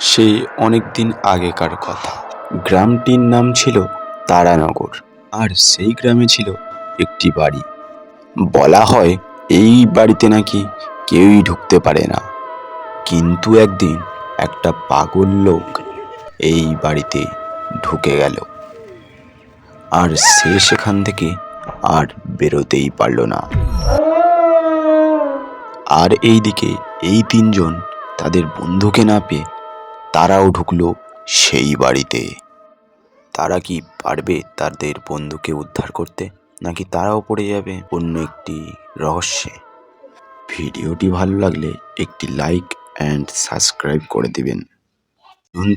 সেই অনেক দিন আগেকার কথা। গ্রামটির নাম ছিল তারানগর, আর সেই গ্রামে ছিল একটি বাড়ি। বলা হয় এই বাড়িতে নাকি কেউই ঢুকতে পারে না। কিন্তু একদিন একটা পাগল লোক এই বাড়িতে ঢুকে গেল। আর সে সেখান থেকে আর বেরোতেই পারল না। আর এইদিকে এই তিনজন তাদের বন্ধুকে না পেয়ে তারাও ঢুকল সেই বাড়িতে। তারা কি পারবে তাদের বন্ধুকে উদ্ধার করতে, নাকি তারাও পড়ে যাবে অন্য একটি রহস্যে? ভিডিওটি ভালো লাগলে একটি লাইক অ্যান্ড সাবস্ক্রাইব করে দেবেন।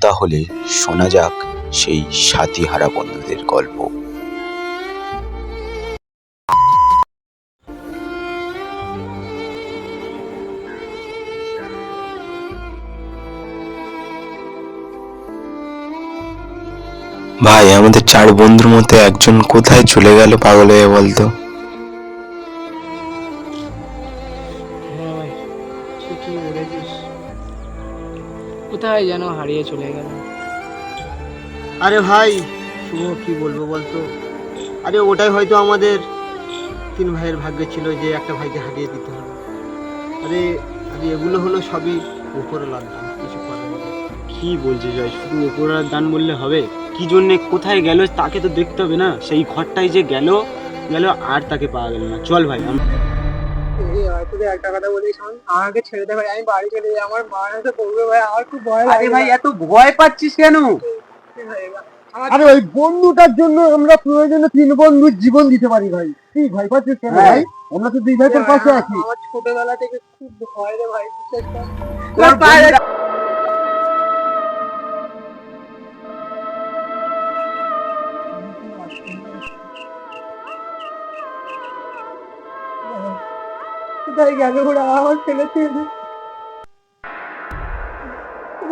তাহলে শোনা যাক সেই সাথী হারা বন্ধুদের গল্প। ভাই আমাদের চার বন্ধুর মধ্যে একজন কোথায় চলে গেল পাগল হয়ে বলতো? হ্যাঁ কোথায় যেন হারিয়ে চলে গেল। আরে ভাই শুভ কি বলব বলতো? আরে ওটাই হয়তো আমাদের তিন ভাইয়ের ভাগ্যে ছিল যে একটা ভাইকে হারিয়ে দিতে হবে। আরে আরে এগুলো হলো সবই উপরে নেই। কি বলছিস ভাই? শুধু ওপরার দান বললে হবে? কি জন্যে কোথায় গেল তাকে তো দেখতে হবে না। সেই ঘরটায় যে গেল গেল আর তাকে পাওয়া গেল না। চল ভাই ভাই একটা কথা বলি শোন আমাকে ছেড়ে দে ভাই আমি বাড়ি চলে যাই আমার মা তো করবে ভাই আমার খুব ভয় লাগে ভাই এত ভয় পাচ্ছিস কেন? আরে ওই বন্ধুটার জন্য আমরা প্রয়োজনে তিন বন্ধুর জীবন দিতে পারি ভাই। তুই ভয় পাচ্ছিস কেন হ্যাঁ। ভাই? আমরা তো দুই ভাই পাশে আছি। আমার ছোটবেলা থেকে খুব ভয় রে ভাই কর। গেল ওরা আমার ছেলে ছেলে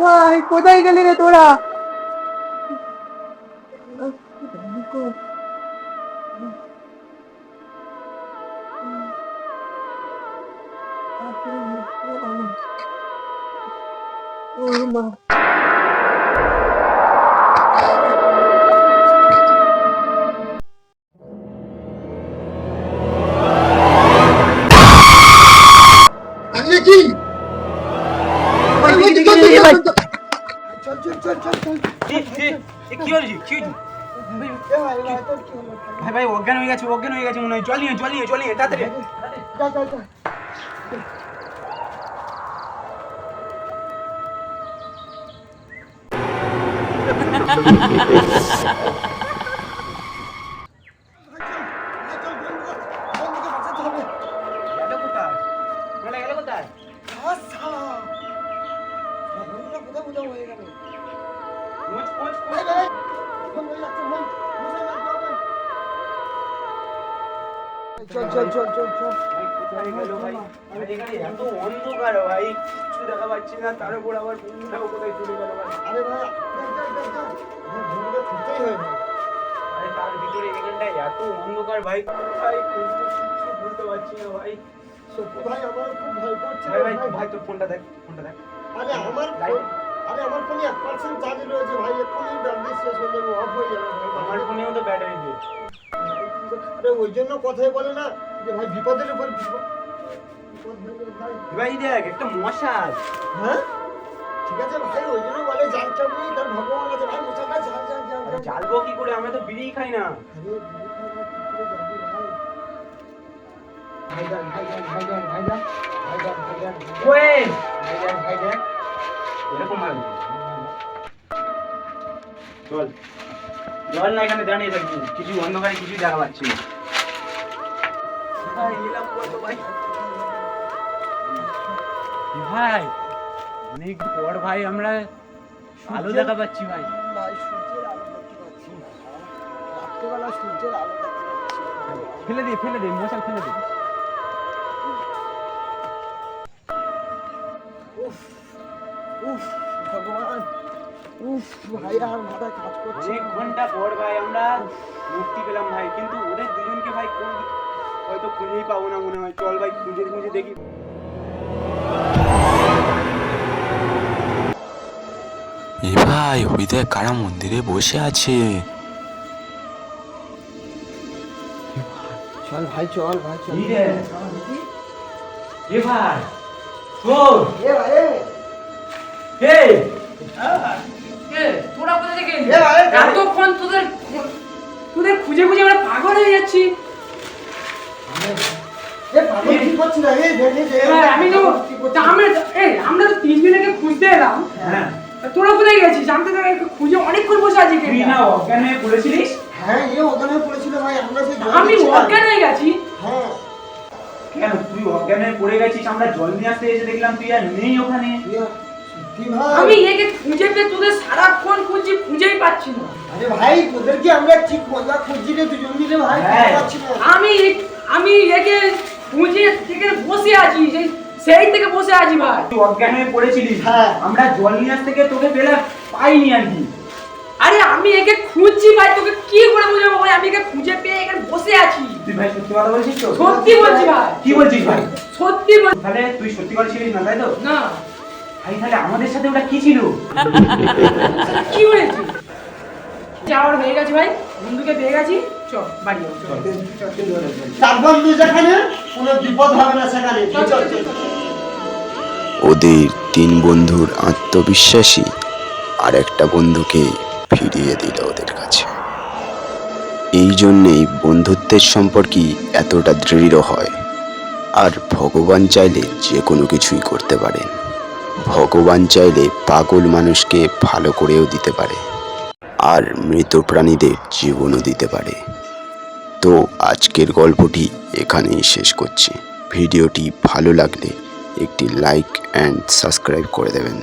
ভাই কোথায় গেলি রে তোরা ওর মা চল চল চল চল চল কি কি হলো কি হলো? ভাই ভাই অজ্ঞান হয়ে গেছে অজ্ঞান হয়ে গেছে মনে হয়। জল নিয়ে জল নিয়ে জল নিয়ে তাড়াতাড়ি। চল চল চল চল চল ভাই কোথায় গেল ভাই ভাই এখানে এত অন্ধকার ভাই কিছু দেখা পাচ্ছি না তার উপর আবার কোথায় চলে গেল আরে ভাই। আরে ভিতরে এখানটায় এত অন্ধকার ভাই ভাই কিছু বুঝতে পারছি না ভাই ভাই আমার খুব ভয় করছে ভাই ভাই তোর ফোনটা দেখ ফোনটা দেখ আরে আমার আরে আমার ফোনে এক পার্সেন্ট চার্জ রয়েছে ভাই এক্ষুনি ব্যাটারি শেষ হয়ে যাবে অফ হয়ে যাবে আমার ফোনেও তো ব্যাটারি নেই। আরে ওই জন্য কথাই বলে না যে ভাই বিপদের উপর ভাই দেখ একটা মশাল হ্যাঁ? ঠিক আছে ভাই ওই জন্য বলে যার চাপ নেই তার ভগবান আছে। ভাই ঝাল ঝাল ঝাল আরে ঝাল কি করে? আমরা তো বিড়ি খাই না। ভাইজান ভাইজান ভাইজান ভাইজান ভাইজান ভাইজান ভাইজান ভাইজান এরকম ভাবে চল। চল না এখানে দাঁড়িয়ে থাকবি কিছু অন্ধকারে কিছু দেখা পাচ্ছি ভাই এলাম কত ভাই? ভাই? অনেক পর ভাই আমরা আলো দেখা পাচ্ছি ভাই। ভাই সূর্যের আলো দেখতে পাচ্ছি রাত্রেবেলা সূর্যের আলো দেখতে পাচ্ছি ফেলে দে ফেলে দে মশাল ফেলে দে। উফ ভাই আর মাথায় কাজ করছে অনেক ঘণ্টা পর ভাই আমরা মুক্তি পেলাম ভাই। কিন্তু ওদের দুজনকে ভাই কোন হয়তো খুঁজেই পাবো না মনে হয়। চল ভাই খুঁজে খুঁজে দেখি। এ ভাই ওই দেখ কারা মন্দিরে বসে আছে? চল ভাই চল ভাই চল। এ ভাই শোন। এ ভাই এ। এতক্ষণ তোদের তোদের খুঁজে খুঁজে আমরা পাগল হয়ে যাচ্ছি। তা আমরা তো তিন দিন খুঁজতে এলাম। হ্যাঁ। তোরা কোথায় গেছিস? আমি তো খুঁজে অনেকক্ষণ বসে আছি তুই না অজ্ঞান পড়েছিলিস? হ্যাঁ এ ওখানে পড়েছিল ভাই আমরা সেই জল আমি। অজ্ঞান হয়ে গেছি। হ্যাঁ। কেন তুই অজ্ঞান হয়ে পড়ে গেছিস? আমরা জল নিয়ে আসতে এসে দেখলাম তুই আর নেই ওখানে। আমি একে খুঁজে পেয়ে তোদের সারাক্ষণ খুঁজছি খুঁজেই পাচ্ছি না। আরে ভাই তোদেরকে আমরা ঠিক মজা খুঁজছি রে? দুজন মিলে ভাই হ্যাঁ। পাচ্ছি না। আমি আমি একে খুঁজে থেকে বসে আছি সেই সেই থেকে বসে আছি ভাই। তুই অজ্ঞান হয়ে পড়েছিলিস। হ্যাঁ। আমরা জল নিয়ে আসতে গিয়ে তোকে পেলে পাইনি আর কি। আরে আমি একে খুঁজছি ভাই তোকে কি করে বুঝাবো ভাই? আমি একে খুঁজে পেয়ে এখানে বসে আছি। তুই ভাই সত্যি কথা বলছিস তো? সত্যি বলছি ভাই। কি বলছিস ভাই? সত্যি বল তাহলে তুই সত্যি কথা ছিলিস না তাই তো? না। ভাই তাহলে আমাদের সাথে ওটা কি ছিল? কি হয়েছে? যাওয়ার হয়ে গেছে ভাই বন্ধুকে পেয়ে গেছি। চল বাড়ি চার বন্ধু যেখানে কোনো বিপদ হবে না সেখানে। চল, চল, চল, চল। ওদের তিন বন্ধুর আত্মবিশ্বাসী আর একটা বন্ধুকে ফিরিয়ে দিল ওদের কাছে। এই জন্যেই বন্ধুত্বের সম্পর্কই এতটা দৃঢ় হয়। আর ভগবান চাইলে যে কোনো কিছুই করতে পারেন। ভগবান চাইলে পাগল মানুষকে ভালো করেও দিতে পারে, আর মৃত প্রাণীদের জীবনও দিতে পারে। তো আজকের গল্পটি এখানেই শেষ করছি। ভিডিওটি ভালো লাগলে একটি লাইক অ্যান্ড সাবস্ক্রাইব করে দেবেন।